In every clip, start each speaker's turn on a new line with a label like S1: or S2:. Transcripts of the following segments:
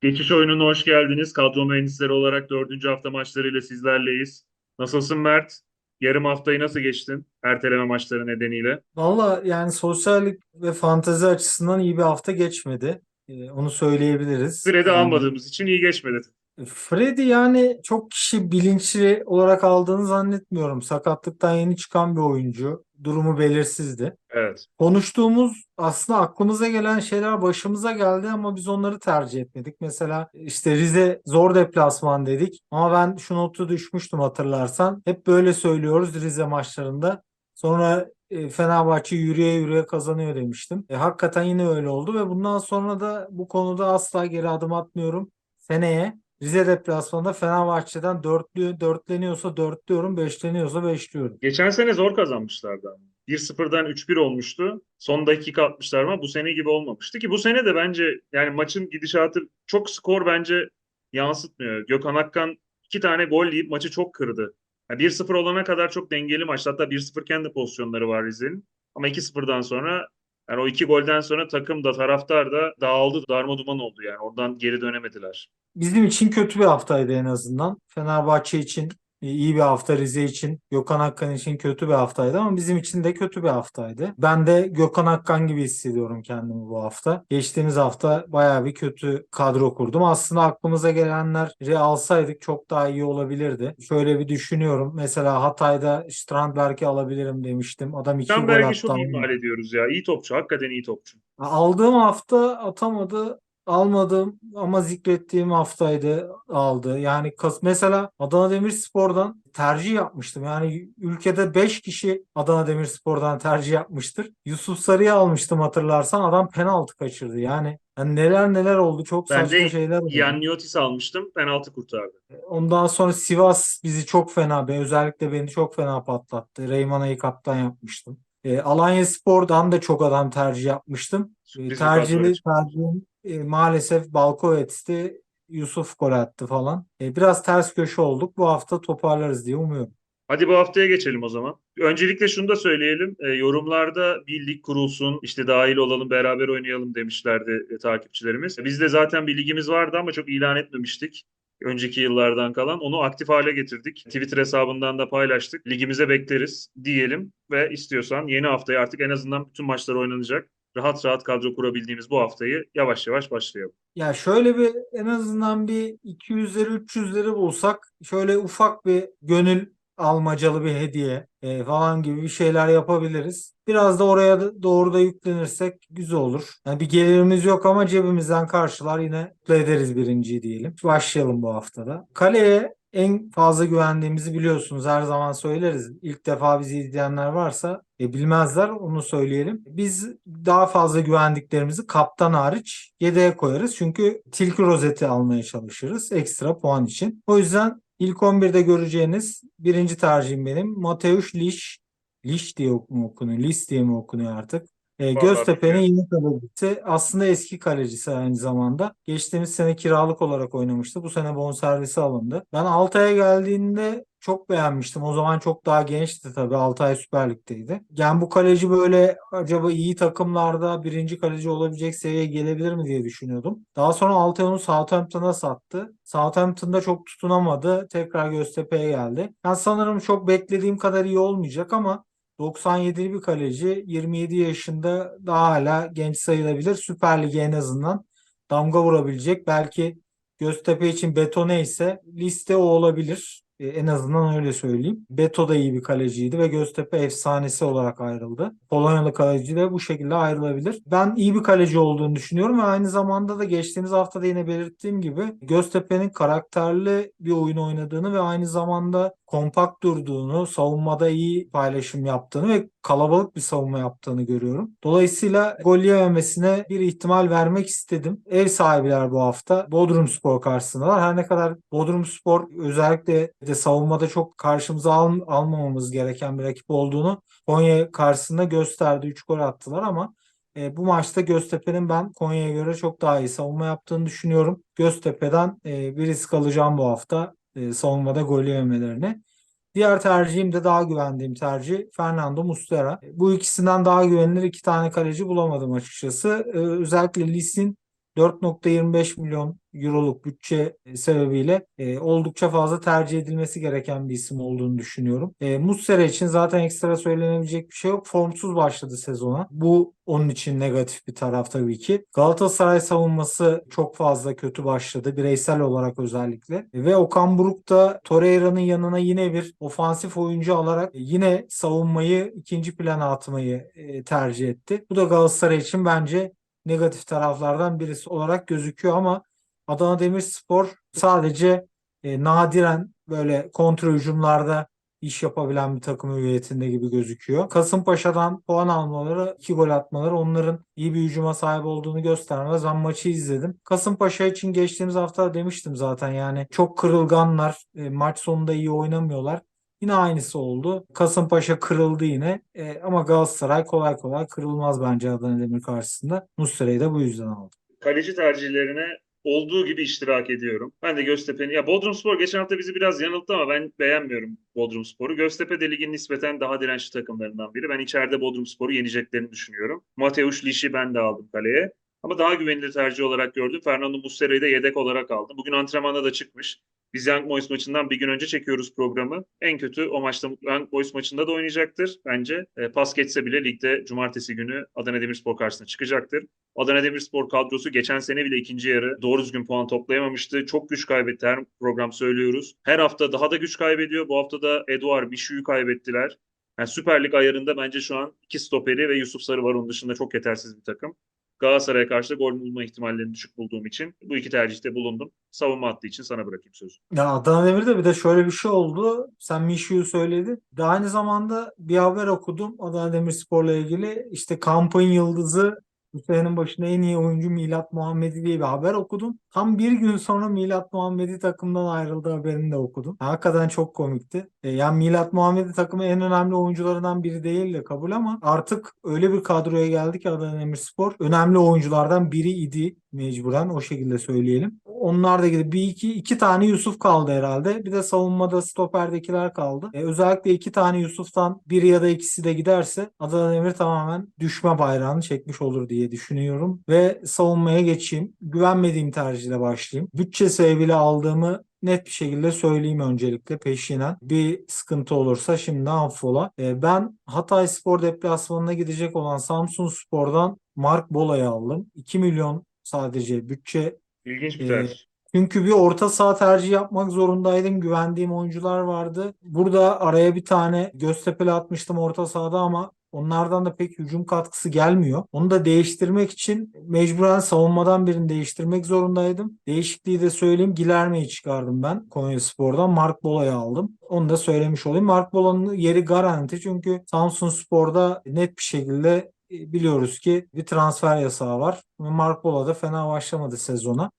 S1: Geçiş oyununa hoş geldiniz. Kadro mühendisleri olarak dördüncü hafta maçlarıyla sizlerleyiz. Nasılsın Mert? Yarım haftayı nasıl geçtin? Erteleme maçları nedeniyle.
S2: Valla yani sosyallik ve fantezi açısından iyi bir hafta geçmedi. Ee, onu söyleyebiliriz.
S1: Fred'i
S2: Yani
S1: almadığımız için iyi geçmedi.
S2: Freddy yani çok kişi bilinçli olarak aldığını zannetmiyorum. Sakatlıktan yeni çıkan bir oyuncu. Durumu belirsizdi.
S1: Evet.
S2: Konuştuğumuz aslında aklımıza gelen şeyler başımıza geldi ama biz onları tercih etmedik. Mesela işte Rize zor deplasman dedik ama ben şu notu düşmüştüm hatırlarsan. Hep böyle söylüyoruz Rize maçlarında. Sonra e, Fenerbahçe yürüye yürüye kazanıyor demiştim. E, hakikaten yine öyle oldu ve bundan sonra da bu konuda asla geri adım atmıyorum. Seneye Rize deplasmanında Fenerbahçe'den dörtlü, dörtleniyorsa dörtlüyorum, beşleniyorsa beşliyorum.
S1: Geçen sene zor kazanmışlardı ama. 1-0'dan 3-1 olmuştu. Son dakika atmışlar ama bu sene gibi olmamıştı ki bu sene de bence yani maçın gidişatı çok skor bence yansıtmıyor. Gökhan Akkan iki tane gol yiyip maçı çok kırdı. Yani 1-0 olana kadar çok dengeli maçtı. Hatta 1-0 kendi pozisyonları var Rize'nin. Ama 2-0'dan sonra yani o iki golden sonra takım da taraftar da dağıldı, darma duman oldu yani. Oradan geri dönemediler.
S2: Bizim için kötü bir haftaydı en azından. Fenerbahçe için iyi bir hafta, Rize için, Gökhan Akkan için kötü bir haftaydı ama bizim için de kötü bir haftaydı. Ben de Gökhan Akkan gibi hissediyorum kendimi bu hafta. Geçtiğimiz hafta bayağı bir kötü kadro kurdum. Aslında aklımıza gelenleri alsaydık çok daha iyi olabilirdi. Şöyle bir düşünüyorum. Mesela Hatay'da Strandberg'i alabilirim demiştim. Adam iki gol attı.
S1: çok
S2: ama-
S1: ihmal ediyoruz ya. İyi topçu. Hakikaten iyi topçu.
S2: Aldığım hafta atamadı. Almadım ama zikrettiğim haftaydı aldı. Yani mesela Adana Demirspor'dan tercih yapmıştım. Yani ülkede 5 kişi Adana Demirspor'dan tercih yapmıştır. Yusuf Sarı'yı almıştım hatırlarsan adam penaltı kaçırdı. Yani, yani neler neler oldu. Çok
S1: Ben
S2: saçma
S1: de
S2: şeyler oldu.
S1: Yanniottis almıştım. Penaltı kurtardı.
S2: Ondan sonra Sivas bizi çok fena, ben özellikle beni çok fena patlattı. Reymana'yı kaptan yapmıştım. E, Alanya Spor'dan da çok adam tercih yapmıştım. E,
S1: Sürpriz
S2: tercihli tercihim e, maalesef Balkovets'ti. Yusuf gol attı falan. E, biraz ters köşe olduk. Bu hafta toparlarız diye umuyorum.
S1: Hadi bu haftaya geçelim o zaman. Öncelikle şunu da söyleyelim. E, yorumlarda bir lig kurulsun, işte dahil olalım, beraber oynayalım demişlerdi e, takipçilerimiz. Biz de zaten bir ligimiz vardı ama çok ilan etmemiştik. Önceki yıllardan kalan. Onu aktif hale getirdik. Twitter hesabından da paylaştık. Ligimize bekleriz diyelim ve istiyorsan yeni haftaya artık en azından bütün maçlar oynanacak. Rahat rahat kadro kurabildiğimiz bu haftayı yavaş yavaş başlayalım.
S2: Ya şöyle bir en azından bir 200'leri 300'leri bulsak şöyle ufak bir gönül almacalı bir hediye e, falan gibi bir şeyler yapabiliriz. Biraz da oraya da- doğru da yüklenirsek güzel olur. Yani bir gelirimiz yok ama cebimizden karşılar yine mutlu ederiz birinciyi diyelim. Başlayalım bu haftada. Kaleye en fazla güvendiğimizi biliyorsunuz. Her zaman söyleriz. İlk defa bizi izleyenler varsa e, bilmezler onu söyleyelim. Biz daha fazla güvendiklerimizi kaptan hariç yedeğe koyarız. Çünkü tilki rozeti almaya çalışırız ekstra puan için. O yüzden ilk 11'de göreceğiniz birinci tercihim benim. Mateusz Liş. Liş diye mi okunuyor? Lis diye mi okunuyor artık? E, Göztepe'nin yeni kalecisi. Aslında eski kalecisi aynı zamanda. Geçtiğimiz sene kiralık olarak oynamıştı. Bu sene bonservisi alındı. Ben Altay'a geldiğinde çok beğenmiştim. O zaman çok daha gençti tabii. Altay Süper Lig'deydi. Yani bu kaleci böyle acaba iyi takımlarda birinci kaleci olabilecek seviyeye gelebilir mi diye düşünüyordum. Daha sonra Altay onu Southampton'a sattı. Southampton'da çok tutunamadı. Tekrar Göztepe'ye geldi. Ben sanırım çok beklediğim kadar iyi olmayacak ama 97'li bir kaleci 27 yaşında daha hala genç sayılabilir. Süper Lig'e en azından damga vurabilecek. Belki Göztepe için Betone ise liste o olabilir. E, En azından öyle söyleyeyim. Beto da iyi bir kaleciydi ve Göztepe efsanesi olarak ayrıldı. Polonyalı kaleci de bu şekilde ayrılabilir. Ben iyi bir kaleci olduğunu düşünüyorum ve aynı zamanda da geçtiğimiz hafta da yine belirttiğim gibi Göztepe'nin karakterli bir oyun oynadığını ve aynı zamanda kompakt durduğunu, savunmada iyi paylaşım yaptığını ve kalabalık bir savunma yaptığını görüyorum. Dolayısıyla gol yememesine bir ihtimal vermek istedim. Ev sahibiler bu hafta Bodrumspor karşısındalar. Her ne kadar Bodrumspor özellikle de savunmada çok karşımıza al- almamamız gereken bir rakip olduğunu Konya karşısında gösterdi. 3 gol attılar ama e, bu maçta Göztepe'nin ben Konya'ya göre çok daha iyi savunma yaptığını düşünüyorum. Göztepe'den e, bir risk alacağım bu hafta e, savunmada gol yememelerini. Diğer tercihim de daha güvendiğim tercih Fernando Muslera. Bu ikisinden daha güvenilir iki tane kaleci bulamadım açıkçası. Ee, özellikle Lis'in 4.25 milyon euroluk bütçe sebebiyle e, oldukça fazla tercih edilmesi gereken bir isim olduğunu düşünüyorum. E, için zaten ekstra söylenebilecek bir şey yok. Formsuz başladı sezona. Bu onun için negatif bir taraf tabii ki. Galatasaray savunması çok fazla kötü başladı. Bireysel olarak özellikle. Ve Okan Buruk da Torreira'nın yanına yine bir ofansif oyuncu alarak yine savunmayı ikinci plana atmayı e, tercih etti. Bu da Galatasaray için bence negatif taraflardan birisi olarak gözüküyor ama Adana Demirspor sadece e, nadiren böyle kontra hücumlarda iş yapabilen bir takım hüviyetinde gibi gözüküyor. Kasımpaşa'dan puan almaları, iki gol atmaları onların iyi bir hücuma sahip olduğunu göstermez. Ben maçı izledim. Kasımpaşa için geçtiğimiz hafta demiştim zaten yani çok kırılganlar. E, maç sonunda iyi oynamıyorlar. Yine aynısı oldu. Kasımpaşa kırıldı yine. E, ama Galatasaray kolay kolay kırılmaz bence Adana Demir karşısında. Muslera'yı da bu yüzden aldı.
S1: Kaleci tercihlerine olduğu gibi iştirak ediyorum. Ben de Göztepe'nin ya Bodrumspor geçen hafta bizi biraz yanılttı ama ben beğenmiyorum Bodrumspor'u. Göztepe de ligin nispeten daha dirençli takımlarından biri. Ben içeride Bodrumspor'u yeneceklerini düşünüyorum. Mateusz Liş'i ben de aldım kaleye. Ama daha güvenilir tercih olarak gördüm. Fernando Muslera'yı da yedek olarak aldım. Bugün antrenmanda da çıkmış. Biz Young Boys maçından bir gün önce çekiyoruz programı. En kötü o maçta Young Boys maçında da oynayacaktır bence. E, pas geçse bile ligde cumartesi günü Adana Demirspor karşısına çıkacaktır. Adana Demirspor kadrosu geçen sene bile ikinci yarı doğru düzgün puan toplayamamıştı. Çok güç kaybetti. Her program söylüyoruz. Her hafta daha da güç kaybediyor. Bu hafta da Eduard Bişu'yu kaybettiler. Yani Süper Lig ayarında bence şu an iki stoperi ve Yusuf Sarı var onun dışında çok yetersiz bir takım. Galatasaray'a karşı da gol bulma ihtimallerini düşük bulduğum için bu iki tercihte bulundum. Savunma hattı için sana bırakayım sözü.
S2: Ya Adana Demir'de bir de şöyle bir şey oldu. Sen Mişu'yu söyledin. De aynı zamanda bir haber okudum Adana Demirspor'la ilgili. İşte kampın yıldızı bu senenin başında en iyi oyuncu Milat Muhammedi diye bir haber okudum. Tam bir gün sonra Milat Muhammedi takımdan ayrıldığı haberini de okudum. Hakikaten çok komikti. E, yani Milat Muhammedi takımın en önemli oyuncularından biri değil de kabul ama artık öyle bir kadroya geldi ki Adana Demirspor önemli oyunculardan biri idi mecburen o şekilde söyleyelim. Onlar da gidip bir iki iki tane Yusuf kaldı herhalde. Bir de savunmada stoperdekiler kaldı. E, özellikle iki tane Yusuf'tan biri ya da ikisi de giderse Adana Demir tamamen düşme bayrağını çekmiş olur diye düşünüyorum. Ve savunmaya geçeyim. Güvenmediğim tercihle başlayayım. Bütçe sebebiyle aldığımı net bir şekilde söyleyeyim öncelikle peşinen. Bir sıkıntı olursa şimdi affola. E, ben Hatay Spor deplasmanına gidecek olan Samsun Spor'dan Mark Bola'yı aldım. 2 milyon sadece bütçe
S1: İlginç bir
S2: Ee,
S1: tercih.
S2: çünkü bir orta saha tercih yapmak zorundaydım. Güvendiğim oyuncular vardı. Burada araya bir tane Göztepe'li atmıştım orta sahada ama onlardan da pek hücum katkısı gelmiyor. Onu da değiştirmek için mecburen savunmadan birini değiştirmek zorundaydım. Değişikliği de söyleyeyim. Gilerme'yi çıkardım ben Konyaspor'dan. Mark Bola'yı aldım. Onu da söylemiş olayım. Mark Bola'nın yeri garanti çünkü Samsun Spor'da net bir şekilde biliyoruz ki bir transfer yasağı var. Mark Bola da fena başlamadı sezona.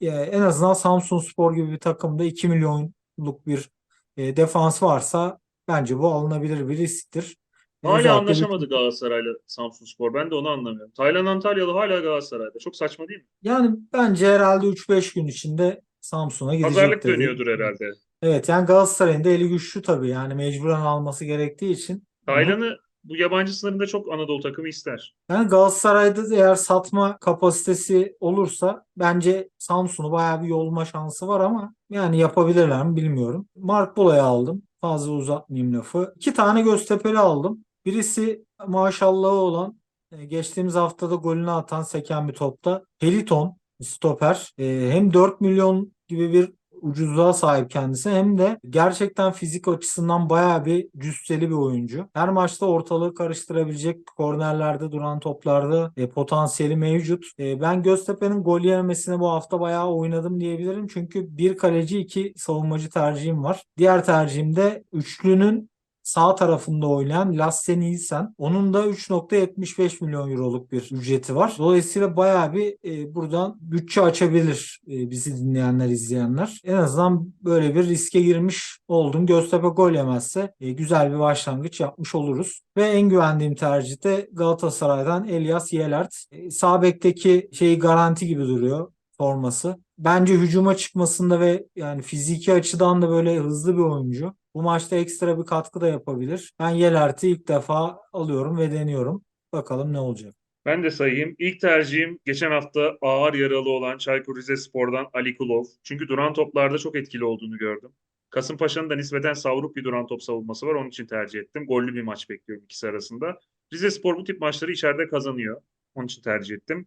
S2: E, en azından Samsun Spor gibi bir takımda 2 milyonluk bir e, defans varsa bence bu alınabilir bir risktir. E,
S1: Hala
S2: özellikle
S1: anlaşamadı Galatasaray'la Samsunspor. Ben de onu anlamıyorum. Taylan Antalyalı hala Galatasaray'da. Çok saçma değil mi?
S2: Yani bence herhalde 3-5 gün içinde Samsun'a gidecek
S1: Pazarlık dönüyordur herhalde.
S2: Evet yani Galatasaray'ın da eli güçlü tabii yani mecburen alması gerektiği için.
S1: Taylan'ı bu yabancı sınırında çok Anadolu takımı ister.
S2: Yani Galatasaray'da da eğer satma kapasitesi olursa bence Samsun'u bayağı bir yolma şansı var ama yani yapabilirler mi bilmiyorum. Mark Bola'yı aldım. Fazla uzatmayayım lafı. İki tane Göztepe'li aldım. Birisi maşallahı olan e, geçtiğimiz haftada golünü atan seken bir topta Heliton stoper. E, Hem 4 milyon gibi bir ucuzluğa sahip kendisi hem de gerçekten fizik açısından bayağı bir cüsseli bir oyuncu. Her maçta ortalığı karıştırabilecek kornerlerde duran toplarda e, potansiyeli mevcut. E, ben Göztepe'nin gol yememesine bu hafta bayağı oynadım diyebilirim. Çünkü bir kaleci iki savunmacı tercihim var. Diğer tercihim de üçlünün sağ tarafında oynayan Lasse Nielsen. Onun da 3.75 milyon euroluk bir ücreti var. Dolayısıyla bayağı bir e, buradan bütçe açabilir e, bizi dinleyenler, izleyenler. En azından böyle bir riske girmiş oldum. Göztepe gol yemezse e, güzel bir başlangıç yapmış oluruz. Ve en güvendiğim tercih de Galatasaray'dan Elias Yelert. E, sağ bekteki şeyi garanti gibi duruyor forması. Bence hücuma çıkmasında ve yani fiziki açıdan da böyle hızlı bir oyuncu. Bu maçta ekstra bir katkı da yapabilir. Ben Yelert'i ilk defa alıyorum ve deniyorum. Bakalım ne olacak.
S1: Ben de sayayım. İlk tercihim geçen hafta ağır yaralı olan Çaykur Rizespor'dan Ali Kulov. Çünkü duran toplarda çok etkili olduğunu gördüm. Kasımpaşa'nın da nispeten savruk bir duran top savunması var. Onun için tercih ettim. Gollü bir maç bekliyorum ikisi arasında. Rizespor bu tip maçları içeride kazanıyor. Onun için tercih ettim.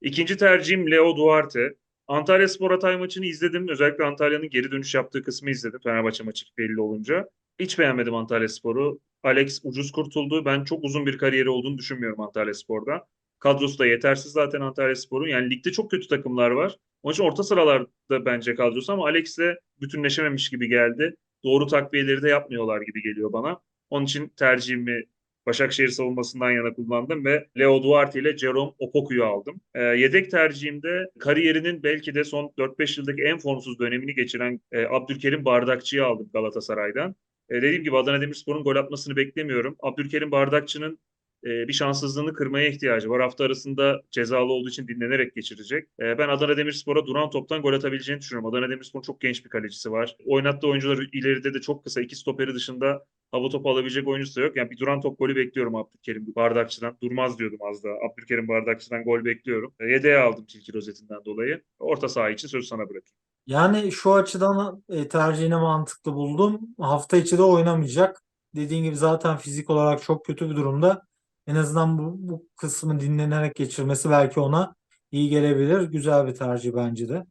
S1: İkinci tercihim Leo Duarte. Antalya Spor Hatay maçını izledim. Özellikle Antalya'nın geri dönüş yaptığı kısmı izledim. Fenerbahçe maçı belli olunca. Hiç beğenmedim Antalya Spor'u. Alex ucuz kurtuldu. Ben çok uzun bir kariyeri olduğunu düşünmüyorum Antalya Spor'da. Kadrosu da yetersiz zaten Antalya Spor'un. Yani ligde çok kötü takımlar var. Onun için orta sıralarda bence kadrosu ama Alex'le bütünleşememiş gibi geldi. Doğru takviyeleri de yapmıyorlar gibi geliyor bana. Onun için tercihimi Başakşehir savunmasından yana kullandım ve Leo Duarte ile Jerome Opoku'yu aldım. E, yedek tercihimde kariyerinin belki de son 4-5 yıldaki en formsuz dönemini geçiren e, Abdülkerim Bardakçı'yı aldım Galatasaray'dan. E, dediğim gibi Adana Demirspor'un gol atmasını beklemiyorum. Abdülkerim Bardakçı'nın e, bir şanssızlığını kırmaya ihtiyacı var. Hafta arasında cezalı olduğu için dinlenerek geçirecek. E, ben Adana Demirspor'a duran toptan gol atabileceğini düşünüyorum. Adana Demirspor'un çok genç bir kalecisi var. Oynattığı oyuncular ileride de çok kısa. iki stoperi dışında hava topu alabilecek oyuncusu da yok. Yani bir duran top golü bekliyorum Abdülkerim Bardakçı'dan. Durmaz diyordum az daha. Abdülkerim Bardakçı'dan gol bekliyorum. E, yedeğe aldım tilki rozetinden dolayı. Orta saha için söz sana bırakayım.
S2: Yani şu açıdan e, tercihini mantıklı buldum. Hafta içi de oynamayacak. Dediğin gibi zaten fizik olarak çok kötü bir durumda. En azından bu, bu kısmı dinlenerek geçirmesi belki ona iyi gelebilir. Güzel bir tercih bence de.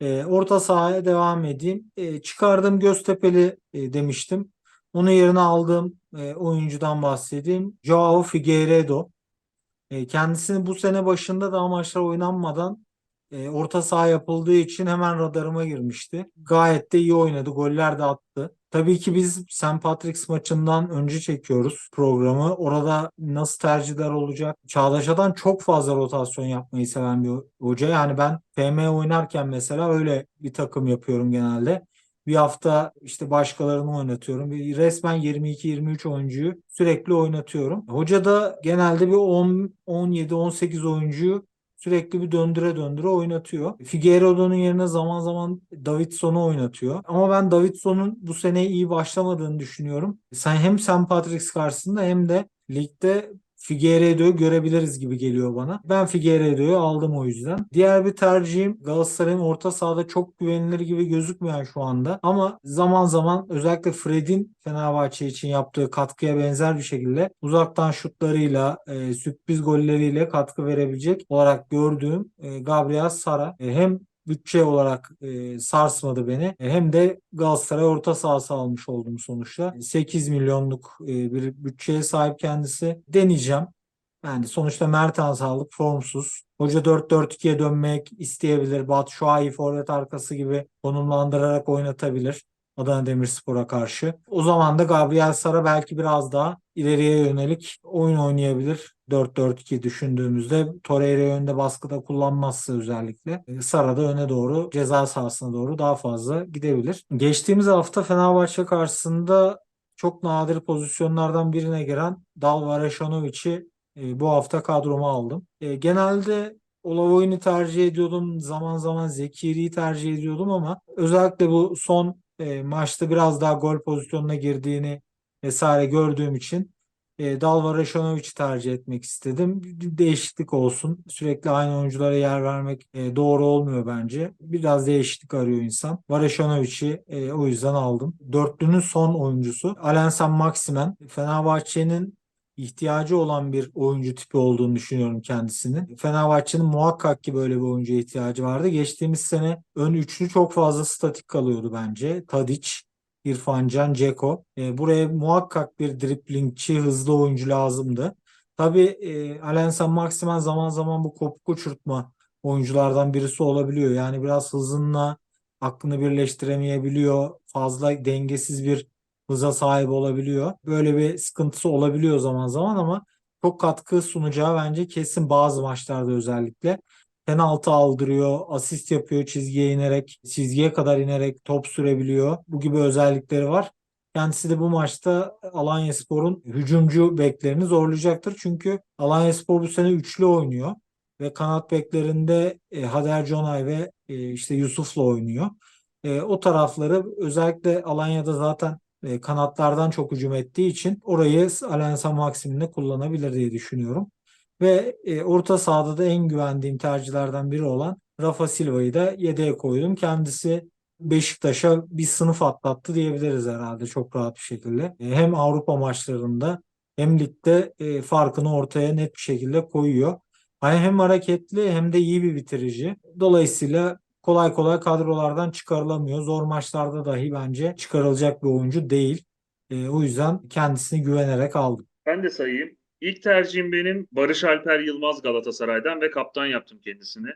S2: E, orta sahaya devam edeyim. E, çıkardığım Göztepe'li e, demiştim. Onun yerine aldığım e, oyuncudan bahsedeyim. Joao Figueiredo. E, kendisini bu sene başında da maçlar oynanmadan e, orta saha yapıldığı için hemen radarıma girmişti. Gayet de iyi oynadı. Goller de attı. Tabii ki biz St. Patrick's maçından önce çekiyoruz programı. Orada nasıl tercihler olacak? Çağdaş Atan çok fazla rotasyon yapmayı seven bir hoca. Yani ben FM oynarken mesela öyle bir takım yapıyorum genelde. Bir hafta işte başkalarını oynatıyorum. Resmen 22-23 oyuncuyu sürekli oynatıyorum. Hoca da genelde bir 10 17-18 oyuncuyu sürekli bir döndüre döndüre oynatıyor. Figueiredo'nun yerine zaman zaman Davidson'u oynatıyor. Ama ben Davidson'un bu sene iyi başlamadığını düşünüyorum. Sen hem St. Patrick's karşısında hem de ligde Figueiredo'yu görebiliriz gibi geliyor bana. Ben Figueiredo'yu aldım o yüzden. Diğer bir tercihim Galatasaray'ın orta sahada çok güvenilir gibi gözükmeyen şu anda. Ama zaman zaman özellikle Fred'in Fenerbahçe için yaptığı katkıya benzer bir şekilde uzaktan şutlarıyla, e, sürpriz golleriyle katkı verebilecek olarak gördüğüm e, Gabriel Sara. E, hem bütçe olarak e, sarsmadı beni. E, hem de Galatasaray orta sahası almış oldum sonuçta. 8 milyonluk e, bir bütçeye sahip kendisi. Deneyeceğim. Yani sonuçta Mertens aldık formsuz. Hoca 4-4-2'ye dönmek isteyebilir. Batu Şua'yı forvet arkası gibi konumlandırarak oynatabilir. Adana Demirspor'a karşı. O zaman da Gabriel Sara belki biraz daha ileriye yönelik oyun oynayabilir. 4-4-2 düşündüğümüzde Torreira önde baskıda kullanmazsa özellikle Sara da öne doğru ceza sahasına doğru daha fazla gidebilir. Geçtiğimiz hafta Fenerbahçe karşısında çok nadir pozisyonlardan birine giren Dalva Reşanovic'i e, bu hafta kadroma aldım. E, genelde Olavoy'unu tercih ediyordum. Zaman zaman Zekiri'yi tercih ediyordum ama özellikle bu son e, maçta biraz daha gol pozisyonuna girdiğini vesaire gördüğüm için e, Dalva Reşanovic'i tercih etmek istedim. Değişiklik olsun. Sürekli aynı oyunculara yer vermek e, doğru olmuyor bence. Biraz değişiklik arıyor insan. Vareşanovic'i e, o yüzden aldım. Dörtlünün son oyuncusu. Alensan Maximen. Fenerbahçe'nin ihtiyacı olan bir oyuncu tipi olduğunu düşünüyorum kendisinin. Fenerbahçe'nin muhakkak ki böyle bir oyuncuya ihtiyacı vardı. Geçtiğimiz sene ön üçlü çok fazla statik kalıyordu bence. Tadic, İrfan Can, Ceko. E, buraya muhakkak bir driplingçi, hızlı oyuncu lazımdı. Tabii e, Alensan Maximen zaman zaman bu kopuk uçurtma oyunculardan birisi olabiliyor. Yani biraz hızınla aklını birleştiremeyebiliyor. Fazla dengesiz bir hıza sahip olabiliyor. Böyle bir sıkıntısı olabiliyor zaman zaman ama çok katkı sunacağı bence kesin bazı maçlarda özellikle. Penaltı aldırıyor, asist yapıyor çizgiye inerek, çizgiye kadar inerek top sürebiliyor. Bu gibi özellikleri var. Kendisi de bu maçta Alanyaspor'un hücumcu beklerini zorlayacaktır. Çünkü Alanyaspor bu sene üçlü oynuyor ve kanat beklerinde e, Hader Conay ve e, işte Yusuf'la oynuyor. E, o tarafları özellikle Alanya'da zaten e, kanatlardan çok hücum ettiği için orayı Alensa Maksim'le kullanabilir diye düşünüyorum. Ve e, orta sahada da en güvendiğim tercihlerden biri olan Rafa Silva'yı da yedeğe koydum. Kendisi Beşiktaş'a bir sınıf atlattı diyebiliriz herhalde çok rahat bir şekilde. E, Hem Avrupa maçlarında hem ligde e, farkını ortaya net bir şekilde koyuyor. Hem hareketli hem de iyi bir bitirici. Dolayısıyla kolay kolay kadrolardan çıkarılamıyor. Zor maçlarda dahi bence çıkarılacak bir oyuncu değil. E, o yüzden kendisine güvenerek aldım.
S1: Ben de sayayım. İlk tercihim benim Barış Alper Yılmaz Galatasaray'dan ve kaptan yaptım kendisini.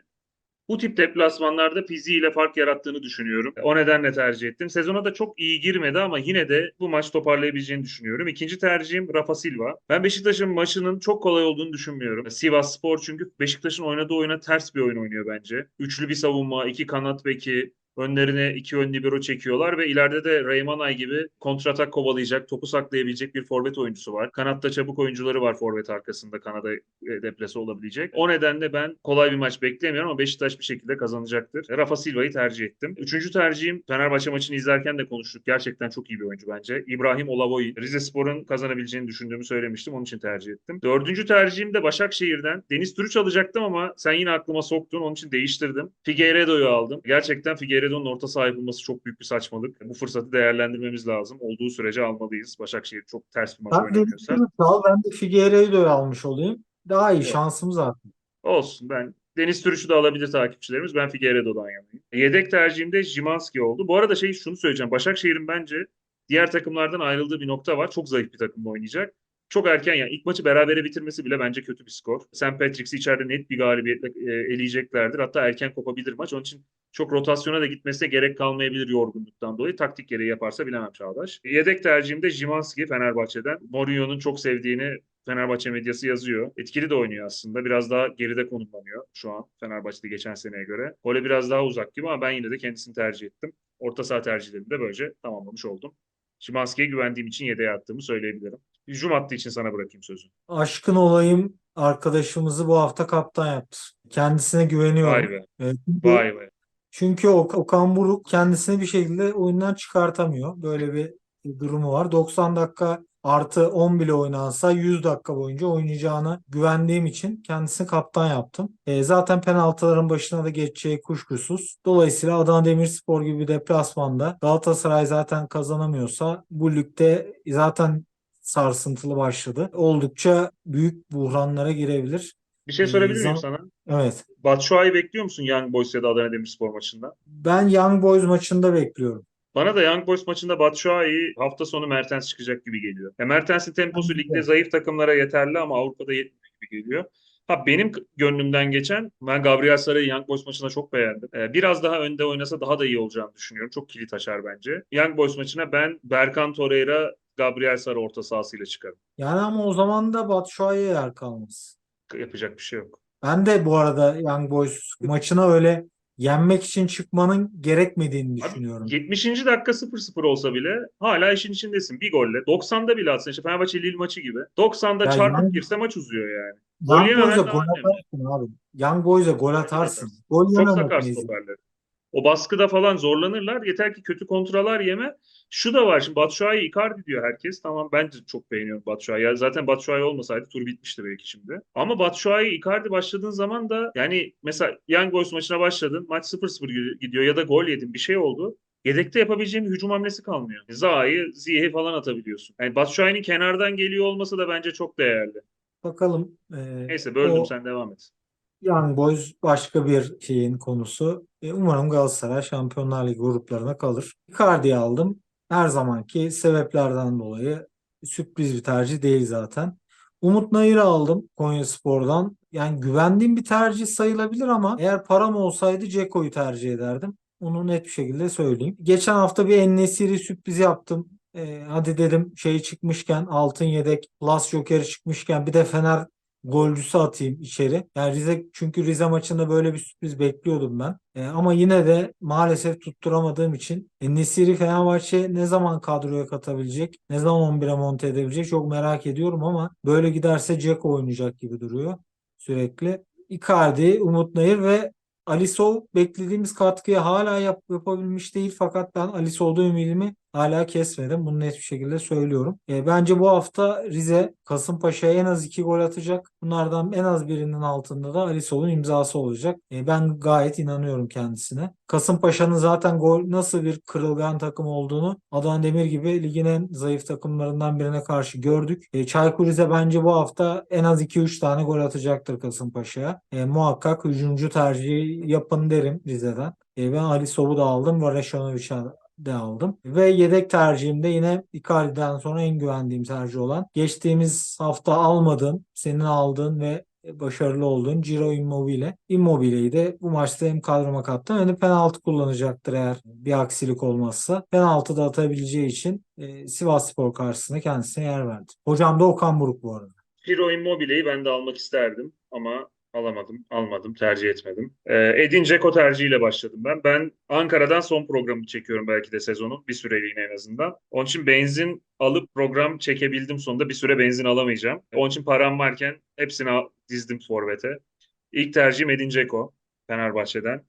S1: Bu tip deplasmanlarda fiziğiyle fark yarattığını düşünüyorum. O nedenle tercih ettim. Sezona da çok iyi girmedi ama yine de bu maç toparlayabileceğini düşünüyorum. İkinci tercihim Rafa Silva. Ben Beşiktaş'ın maçının çok kolay olduğunu düşünmüyorum. Sivas Spor çünkü Beşiktaş'ın oynadığı oyuna ters bir oyun oynuyor bence. Üçlü bir savunma, iki kanat beki, Önlerine iki ön libero çekiyorlar ve ileride de Reymanay gibi kontratak kovalayacak, topu saklayabilecek bir forvet oyuncusu var. Kanatta çabuk oyuncuları var forvet arkasında Kanada e, deplase olabilecek. O nedenle ben kolay bir maç beklemiyorum ama Beşiktaş bir şekilde kazanacaktır. Rafa Silva'yı tercih ettim. Üçüncü tercihim Fenerbahçe maçını izlerken de konuştuk. Gerçekten çok iyi bir oyuncu bence. İbrahim Olavoy. Rize Spor'un kazanabileceğini düşündüğümü söylemiştim. Onun için tercih ettim. Dördüncü tercihim de Başakşehir'den. Deniz Türüç alacaktım ama sen yine aklıma soktun. Onun için değiştirdim. Figueiredo'yu aldım. Gerçekten Figueiredo'nun orta saha yapılması çok büyük bir saçmalık. Bu fırsatı değerlendirmemiz lazım. Olduğu sürece almalıyız. Başakşehir çok ters bir maç
S2: al, ben de Figueiredo'yu almış olayım. Daha iyi
S1: Evet.
S2: şansımız zaten.
S1: Olsun ben Deniz Türüç'ü de alabilir takipçilerimiz. Ben Figueiredo'dan yanayım. Yedek tercihim de Szymanski oldu. Bu arada şey şunu söyleyeceğim. Başakşehir'in bence diğer takımlardan ayrıldığı bir nokta var. Çok zayıf bir takımla oynayacak. Çok erken yani ilk maçı berabere bitirmesi bile bence kötü bir skor. St. Patricks'i içeride net bir galibiyetle e, eleyeceklerdir. Hatta erken kopabilir maç. Onun için çok rotasyona da gitmesine gerek kalmayabilir yorgunluktan dolayı. Taktik gereği yaparsa bilemem Çağdaş. Yedek tercihim de Szymanski Fenerbahçe'den. Mourinho'nun çok sevdiğini Fenerbahçe medyası yazıyor. Etkili de oynuyor aslında. Biraz daha geride konumlanıyor şu an Fenerbahçe'de geçen seneye göre. Gole biraz daha uzak gibi ama ben yine de kendisini tercih ettim. Orta saha tercihlerimi de böylece tamamlamış oldum. Szymanski'ye güvendiğim için yedeğe attığımı söyleyebilirim. Hücum hattı için sana bırakayım sözü.
S2: Aşkın olayım arkadaşımızı bu hafta kaptan yaptı. Kendisine güveniyorum.
S1: Vay be.
S2: Evet,
S1: Vay be.
S2: çünkü Ok- Okan Buruk kendisini bir şekilde oyundan çıkartamıyor. Böyle bir durumu var. 90 dakika artı 10 bile oynansa 100 dakika boyunca oynayacağına güvendiğim için kendisini kaptan yaptım. E, zaten penaltıların başına da geçeceği kuşkusuz. Dolayısıyla Adana Demirspor gibi bir deplasmanda Galatasaray zaten kazanamıyorsa bu ligde zaten sarsıntılı başladı. Oldukça büyük buhranlara girebilir.
S1: Bir şey sorabilir miyim
S2: Zam-
S1: sana?
S2: Evet.
S1: Batshuayi bekliyor musun Young Boys ya da Adana Demirspor maçında?
S2: Ben Young Boys maçında bekliyorum.
S1: Bana da Young Boys maçında Batshuayi hafta sonu Mertens çıkacak gibi geliyor. Ya Mertens'in temposu ligde zayıf takımlara yeterli ama Avrupa'da yetmiyor gibi geliyor. Ha benim gönlümden geçen ben Gabriel Sara'yı Young Boys maçında çok beğendim. Ee, biraz daha önde oynasa daha da iyi olacağını düşünüyorum. Çok kilit açar bence. Young Boys maçına ben Berkan Torreira, Gabriel Sara orta sahasıyla çıkarım.
S2: Yani ama o zaman da Batshuayi'ye yer kalmaz.
S1: Yapacak bir şey yok.
S2: Ben de bu arada Young Boys maçına öyle yenmek için çıkmanın gerekmediğini
S1: Abi,
S2: düşünüyorum.
S1: 70. dakika 0-0 olsa bile hala işin içindesin. Bir golle. 90'da bile atsan işte Fenerbahçe Lille maçı gibi. 90'da
S2: Ya
S1: çarpıp
S2: Young-
S1: girse maç uzuyor yani.
S2: Young Boys'a gol atarsın abi. Young Boys'a gol atarsın. Gol
S1: Çok
S2: yememek
S1: sakar
S2: meziyet.
S1: stoperler. O baskıda falan zorlanırlar. Yeter ki kötü kontroller yeme. Şu da var şimdi Batshuayi Icardi diyor herkes. Tamam ben de çok beğeniyorum Batshuayi. Zaten Batshuayi olmasaydı tur bitmişti belki şimdi. Ama Batshuayi Icardi başladığın zaman da yani mesela Young Boys maçına başladın. Maç 0-0 gidiyor ya da gol yedin bir şey oldu. Yedekte yapabileceğin bir hücum hamlesi kalmıyor. Zaha'yı, Ziyeh'i falan atabiliyorsun. Yani Batshuayi'nin kenardan geliyor olması da bence çok değerli.
S2: Bakalım. Ee,
S1: Neyse böldüm
S2: o
S1: sen devam et.
S2: Young Boys başka bir şeyin konusu. E, umarım Galatasaray Şampiyonlar Ligi gruplarına kalır. Icardi'yi aldım. Her zamanki sebeplerden dolayı sürpriz bir tercih değil zaten. Umut Nayır'ı aldım Konyaspor'dan. Yani güvendiğim bir tercih sayılabilir ama eğer param olsaydı Ceko'yu tercih ederdim. Onu net bir şekilde söyleyeyim. Geçen hafta bir En-Nesyri sürprizi yaptım. E, hadi dedim şey çıkmışken altın yedek Plus Joker'i çıkmışken bir de Fener golcüsü atayım içeri. Yani Rize çünkü Rize maçında böyle bir sürpriz bekliyordum ben. E, ama yine de maalesef tutturamadığım için e, Nesiri Fenerbahçe ne zaman kadroya katabilecek? Ne zaman 11'e monte edebilecek? Çok merak ediyorum ama böyle giderse Jack oynayacak gibi duruyor sürekli. Icardi, Umut Nayır ve Alisov beklediğimiz katkıyı hala yap, yapabilmiş değil fakat ben Alisov'da ümidimi hala kesmedim. Bunu net bir şekilde söylüyorum. E, bence bu hafta Rize Kasımpaşa'ya en az iki gol atacak. Bunlardan en az birinin altında da Ali Sol'un imzası olacak. E, ben gayet inanıyorum kendisine. Kasımpaşa'nın zaten gol nasıl bir kırılgan takım olduğunu Adana Demir gibi ligin en zayıf takımlarından birine karşı gördük. E, Çaykur Rize bence bu hafta en az 2-3 tane gol atacaktır Kasımpaşa'ya. E, muhakkak hücumcu tercihi yapın derim Rize'den. E, ben Ali Sov'u da aldım. Varaşanoviç'i de aldım. Ve yedek tercihimde yine Icardi'den sonra en güvendiğim tercih olan geçtiğimiz hafta almadığım, senin aldığın ve başarılı olduğun Ciro Immobile. Immobile'yi de bu maçta hem kadroma kattım hem de penaltı kullanacaktır eğer bir aksilik olmazsa. Penaltı da atabileceği için e, Sivasspor karşısında kendisine yer verdim. Hocam da Okan Buruk bu arada.
S1: Ciro Immobile'yi ben de almak isterdim ama alamadım, almadım, tercih etmedim. Ee, Edin Dzeko tercihiyle başladım ben. Ben Ankara'dan son programı çekiyorum belki de sezonun bir süreliğine en azından. Onun için benzin alıp program çekebildim sonunda. Bir süre benzin alamayacağım. Onun için param varken hepsini dizdim forvete. İlk tercihim Edin Dzeko Fenerbahçe'den.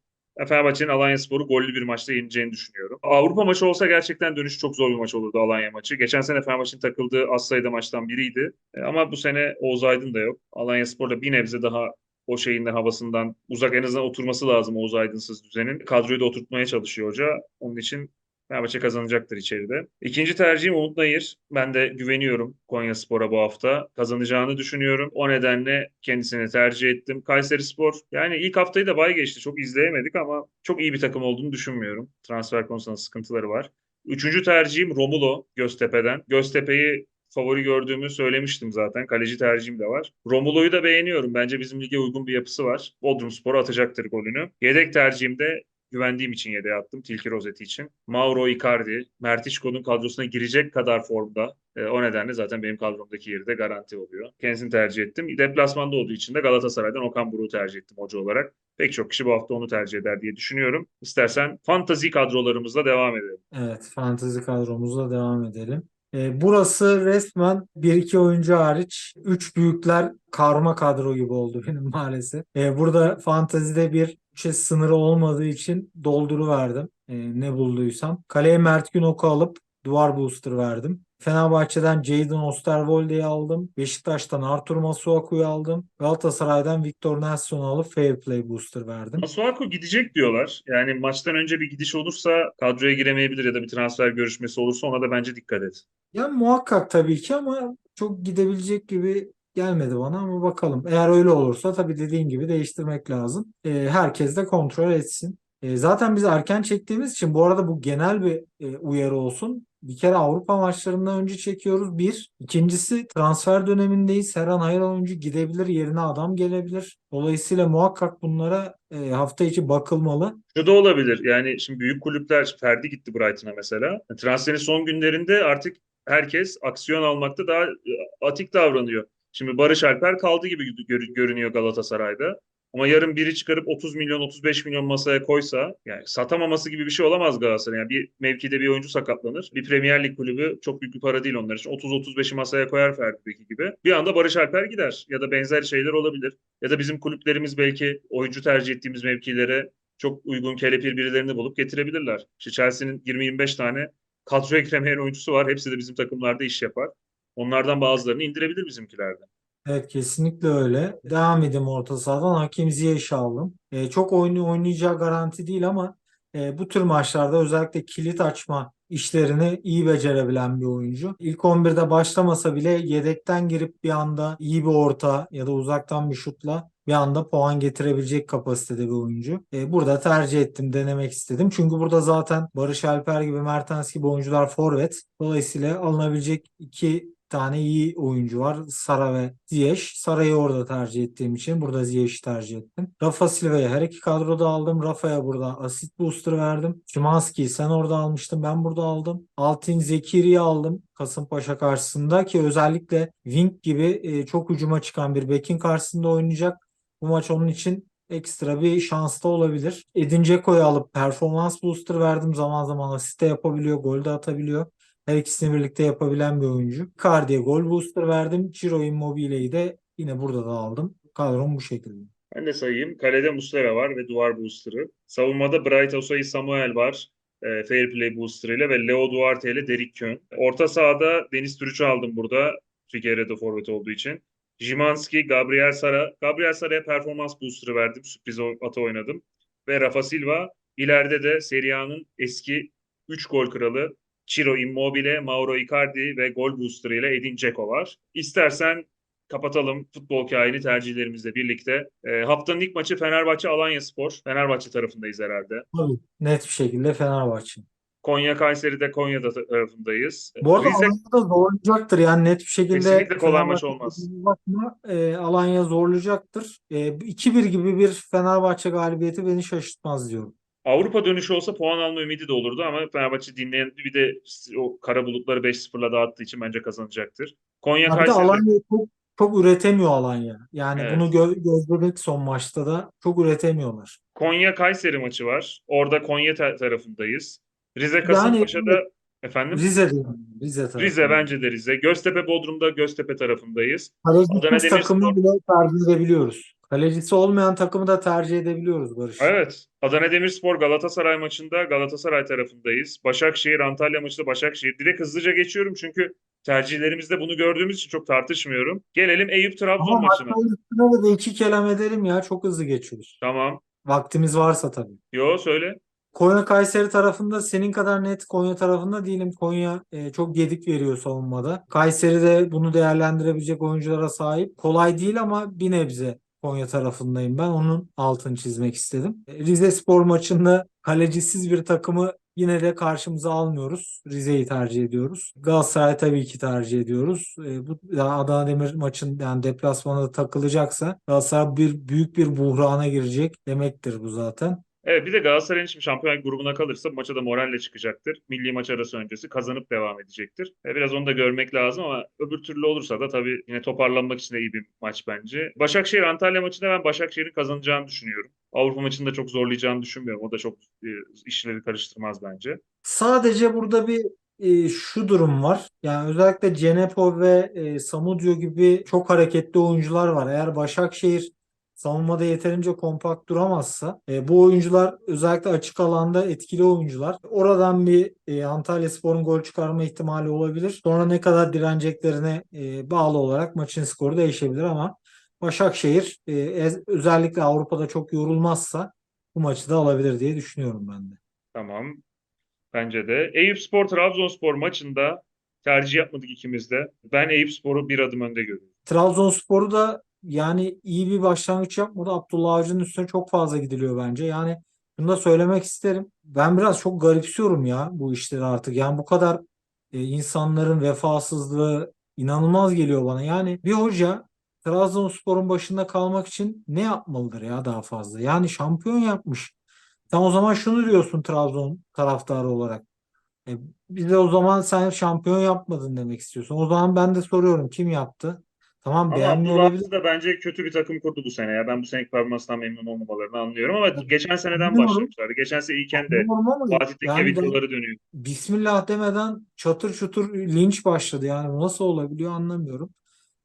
S1: Fenerbahçe'nin Alanyaspor'u gollü bir maçta yeneceğini düşünüyorum. Avrupa maçı olsa gerçekten dönüş çok zor bir maç olurdu Alanya maçı. Geçen sene Fenerbahçe'nin takıldığı az sayıda maçtan biriydi. E, Ama bu sene Oğuz Aydın da yok. Alanyaspor'da bir nebze daha o şeyinden havasından uzak en azından oturması lazım Oğuz Aydınsız düzenin. Kadroyu da oturtmaya çalışıyor hoca. Onun için Fenerbahçe kazanacaktır içeride. İkinci tercihim Umut Nayır. Ben de güveniyorum Konyaspor'a bu hafta. Kazanacağını düşünüyorum. O nedenle kendisini tercih ettim. Kayserispor yani ilk haftayı da bay geçti. Çok izleyemedik ama çok iyi bir takım olduğunu düşünmüyorum. Transfer konusunda sıkıntıları var. Üçüncü tercihim Romulo Göztepe'den. Göztepe'yi favori gördüğümü söylemiştim zaten. Kaleci tercihim de var. Romulo'yu da beğeniyorum. Bence bizim lige uygun bir yapısı var. Bodrumspor atacaktır golünü. Yedek tercihim de güvendiğim için yedeğe attım. Tilki rozeti için. Mauro Icardi, Mertişko'nun kadrosuna girecek kadar formda. E, o nedenle zaten benim kadromdaki yeri de garanti oluyor. Kendisini tercih ettim. Deplasmanda olduğu için de Galatasaray'dan Okan Buruk'u tercih ettim hoca olarak. Pek çok kişi bu hafta onu tercih eder diye düşünüyorum. İstersen fantazi kadrolarımızla devam edelim.
S2: Evet, fantezi kadromuzla devam edelim. E, burası resmen 1-2 oyuncu hariç 3 büyükler karma kadro gibi oldu benim maalesef. E, burada fantezide bir şey sınırı olmadığı için dolduruverdim e, ne bulduysam. Kaleye Mert Günok'u alıp duvar booster verdim. Fenerbahçe'den Jadon Osterwolde'yi aldım. Beşiktaş'tan Artur Masuaku'yu aldım. Galatasaray'dan Victor Nelson'u alıp Fair Play Booster verdim.
S1: Masuaku gidecek diyorlar. Yani maçtan önce bir gidiş olursa kadroya giremeyebilir ya da bir transfer görüşmesi olursa ona da bence dikkat et.
S2: Ya muhakkak tabii ki ama çok gidebilecek gibi gelmedi bana ama bakalım. Eğer öyle olursa tabii dediğin gibi değiştirmek lazım. Ee, herkes de kontrol etsin. Ee, zaten biz erken çektiğimiz için bu arada bu genel bir e, uyarı olsun. Bir kere Avrupa maçlarından önce çekiyoruz. Bir. İkincisi transfer dönemindeyiz. Her an hayır oyuncu gidebilir. Yerine adam gelebilir. Dolayısıyla muhakkak bunlara e, hafta içi bakılmalı.
S1: Şu da olabilir. Yani şimdi büyük kulüpler Ferdi gitti Brighton'a mesela. Transferin son günlerinde artık herkes aksiyon almakta daha e, atik davranıyor. Şimdi Barış Alper kaldı gibi gör- görünüyor Galatasaray'da. Ama yarın biri çıkarıp 30 milyon 35 milyon masaya koysa yani satamaması gibi bir şey olamaz Galatasaray. Yani bir mevkide bir oyuncu sakatlanır. Bir Premier Lig kulübü çok büyük bir para değil onlar için. 30-35'i masaya koyar Ferdi'deki gibi. Bir anda Barış Alper gider ya da benzer şeyler olabilir. Ya da bizim kulüplerimiz belki oyuncu tercih ettiğimiz mevkilere çok uygun kelepir birilerini bulup getirebilirler. İşte Chelsea'nin 20-25 tane kadroya giremeyen oyuncusu var. Hepsi de bizim takımlarda iş yapar. Onlardan bazılarını indirebilir bizimkilerde.
S2: Evet kesinlikle öyle. Devam edeyim orta sahadan. Hakim Ziyech'i aldım. Ee, çok oyunu oynayacağı garanti değil ama e, bu tür maçlarda özellikle kilit açma işlerini iyi becerebilen bir oyuncu. İlk 11'de başlamasa bile yedekten girip bir anda iyi bir orta ya da uzaktan bir şutla bir anda puan getirebilecek kapasitede bir oyuncu. Ee, burada tercih ettim, denemek istedim. Çünkü burada zaten Barış Alper gibi, Mertens gibi oyuncular forvet. Dolayısıyla alınabilecek iki tane iyi oyuncu var. Sara ve Ziyech. Sara'yı orada tercih ettiğim için burada Ziyech'i tercih ettim. Rafa Silva'yı her iki kadroda aldım. Rafa'ya burada asist booster verdim. Szymanski'yi sen orada almıştın. Ben burada aldım. Altin Zekiri'yi aldım. Kasımpaşa karşısında ki özellikle Wing gibi e, çok hücuma çıkan bir bekin karşısında oynayacak. Bu maç onun için ekstra bir şans da olabilir. Edin Dzeko'yu alıp performans booster verdim. Zaman zaman asist de yapabiliyor, gol de atabiliyor. Her ikisini birlikte yapabilen bir oyuncu. Icardi'ye gol booster verdim. Ciro Immobile'yi de yine burada da aldım. Kadrom bu şekilde.
S1: Ben de sayayım. Kalede Muslera var ve duvar booster'ı. Savunmada Bright Osayi Samuel var. e, Fair Play Booster ile ve Leo Duarte ile Derrick Kön. Orta sahada Deniz Türüç'ü aldım burada. Figueiredo forvet olduğu için. Jimanski, Gabriel Sara. Gabriel Sara'ya performans booster'ı verdim. Sürpriz ata oynadım. Ve Rafa Silva. İleride de Serie A'nın eski 3 gol kralı Ciro Immobile, Mauro Icardi ve gol booster ile Edin Dzeko var. İstersen kapatalım futbol kaini tercihlerimizle birlikte. E, haftanın ilk maçı Fenerbahçe Alanya Spor. Fenerbahçe tarafındayız herhalde.
S2: Tabii, net bir şekilde Fenerbahçe.
S1: Konya Kayseri'de Konya'da ta- tarafındayız.
S2: Bu arada
S1: Rize
S2: Alanya da zorlayacaktır yani net bir şekilde
S1: Kesinlikle kolay maç olmaz.
S2: bakma, e, Alanya zorlayacaktır. E, 2-1 gibi bir Fenerbahçe galibiyeti beni şaşırtmaz diyorum.
S1: Avrupa dönüşü olsa puan alma ümidi de olurdu ama Fenerbahçe dinleyen bir de o kara bulutları 5-0'la dağıttığı için bence kazanacaktır. Konya Kayseri'de
S2: Alanya çok çok üretemiyor Alanya. Yani
S1: Evet.
S2: bunu gö gözledik son maçta da çok üretemiyorlar.
S1: Konya Kayseri maçı var. Orada Konya ta- tarafındayız. Rize
S2: Yani
S1: Kasımpaşa'da efendim
S2: Rize. Rize tarafı.
S1: Rize bence de Rize. Göztepe Bodrum'da Göztepe tarafındayız. Adana Demirspor
S2: takımı bile tercih edebiliyoruz. Kalecisi olmayan takımı da tercih edebiliyoruz Barış.
S1: Evet. Adana Demirspor Galatasaray maçında Galatasaray tarafındayız. Başakşehir Antalya maçında Başakşehir. Direkt hızlıca geçiyorum çünkü tercihlerimizde bunu gördüğümüz için çok tartışmıyorum. Gelelim Eyüp Trabzon
S2: Ama
S1: maçına.
S2: üstüne de iki kelam edelim ya. Çok hızlı geçiyoruz.
S1: Tamam.
S2: Vaktimiz varsa tabii.
S1: Yo söyle.
S2: Konya Kayseri tarafında senin kadar net Konya tarafında değilim. Konya e, çok gedik veriyor savunmada. Kayseri de bunu değerlendirebilecek oyunculara sahip. Kolay değil ama bir nebze Konya tarafındayım ben. Onun altını çizmek istedim. E, Rize Spor maçında kalecisiz bir takımı yine de karşımıza almıyoruz. Rize'yi tercih ediyoruz. Galatasaray tabii ki tercih ediyoruz. E, bu Adana Demir maçın yani deplasmanda takılacaksa Galatasaray bir büyük bir buhrana girecek demektir bu zaten.
S1: Evet bir de Galatasaray'ın şimdi şampiyon grubuna kalırsa maça da moralle çıkacaktır. Milli maç arası öncesi kazanıp devam edecektir. E, biraz onu da görmek lazım ama öbür türlü olursa da tabii yine toparlanmak için de iyi bir maç bence. Başakşehir Antalya maçında ben Başakşehir'in kazanacağını düşünüyorum. Avrupa maçında çok zorlayacağını düşünmüyorum. O da çok e, işleri karıştırmaz bence.
S2: Sadece burada bir e, şu durum var. Yani özellikle Cenepo ve e, Samudio gibi çok hareketli oyuncular var. Eğer Başakşehir savunmada yeterince kompakt duramazsa e, bu oyuncular özellikle açık alanda etkili oyuncular. Oradan bir e, Antalyaspor'un gol çıkarma ihtimali olabilir. Sonra ne kadar direneceklerine e, bağlı olarak maçın skoru değişebilir ama Başakşehir e, özellikle Avrupa'da çok yorulmazsa bu maçı da alabilir diye düşünüyorum ben de.
S1: Tamam. Bence de. Eyüpspor Trabzonspor maçında tercih yapmadık ikimiz de. Ben Eyüpspor'u bir adım önde görüyorum.
S2: Trabzonspor'u da yani iyi bir başlangıç yapmadı. Abdullah Avcı'nın üstüne çok fazla gidiliyor bence. Yani bunu da söylemek isterim. Ben biraz çok garipsiyorum ya bu işleri artık. Yani bu kadar e, insanların vefasızlığı inanılmaz geliyor bana. Yani bir hoca Trabzonspor'un başında kalmak için ne yapmalıdır ya daha fazla? Yani şampiyon yapmış. Sen o zaman şunu diyorsun Trabzon taraftarı olarak. E, bir de o zaman sen şampiyon yapmadın demek istiyorsun. O zaman ben de soruyorum kim yaptı? Tamam
S1: Ama. Avcı da bence kötü bir takım kurdu bu sene ya. Ben bu seneki performansından memnun olmamalarını anlıyorum ama geçen seneden
S2: Anlıyorum.
S1: başlamışlardı. Geçen sene iyiken de
S2: Anlıyorum ama
S1: Fatih Tekke
S2: yani
S1: videoları dönüyor.
S2: Bismillah demeden çatır çutur linç başladı. Yani nasıl olabiliyor anlamıyorum.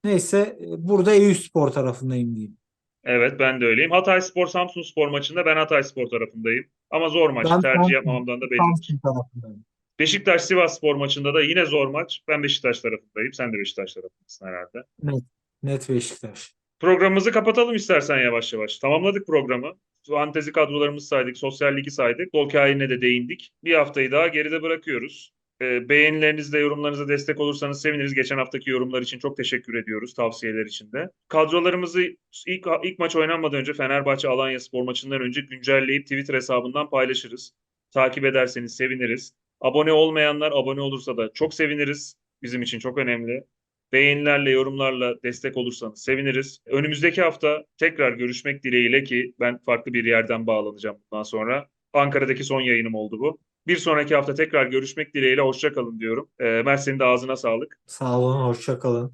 S2: Neyse e, burada Eyüpspor tarafındayım diyeyim.
S1: Evet ben de öyleyim. Hatayspor Samsunspor maçında ben Hatayspor tarafındayım. Ama zor maç.
S2: Ben
S1: Tercih
S2: Samsun,
S1: yapmamamdan da belli.
S2: Samsun tarafındayım.
S1: Beşiktaş Sivasspor maçında da yine zor maç. Ben Beşiktaş tarafındayım. Sen de Beşiktaş tarafındasın herhalde.
S2: Net, net Beşiktaş.
S1: Programımızı kapatalım istersen yavaş yavaş. Tamamladık programı. Fantezi kadrolarımızı saydık, sosyal ligi saydık. Futbol kainine de değindik. Bir haftayı daha geride bırakıyoruz. Ee, beğenilerinizle, yorumlarınıza destek olursanız seviniriz. Geçen haftaki yorumlar için çok teşekkür ediyoruz, tavsiyeler için de. Kadrolarımızı ilk, ilk maç oynanmadan önce Fenerbahçe Alanya Spor maçından önce güncelleyip Twitter hesabından paylaşırız. Takip ederseniz seviniriz. Abone olmayanlar abone olursa da çok seviniriz. Bizim için çok önemli. Beğenilerle, yorumlarla destek olursanız seviniriz. Önümüzdeki hafta tekrar görüşmek dileğiyle ki ben farklı bir yerden bağlanacağım bundan sonra. Ankara'daki son yayınım oldu bu. Bir sonraki hafta tekrar görüşmek dileğiyle hoşça kalın diyorum. Ee, Mert senin de ağzına sağlık.
S2: Sağ olun, hoşça kalın.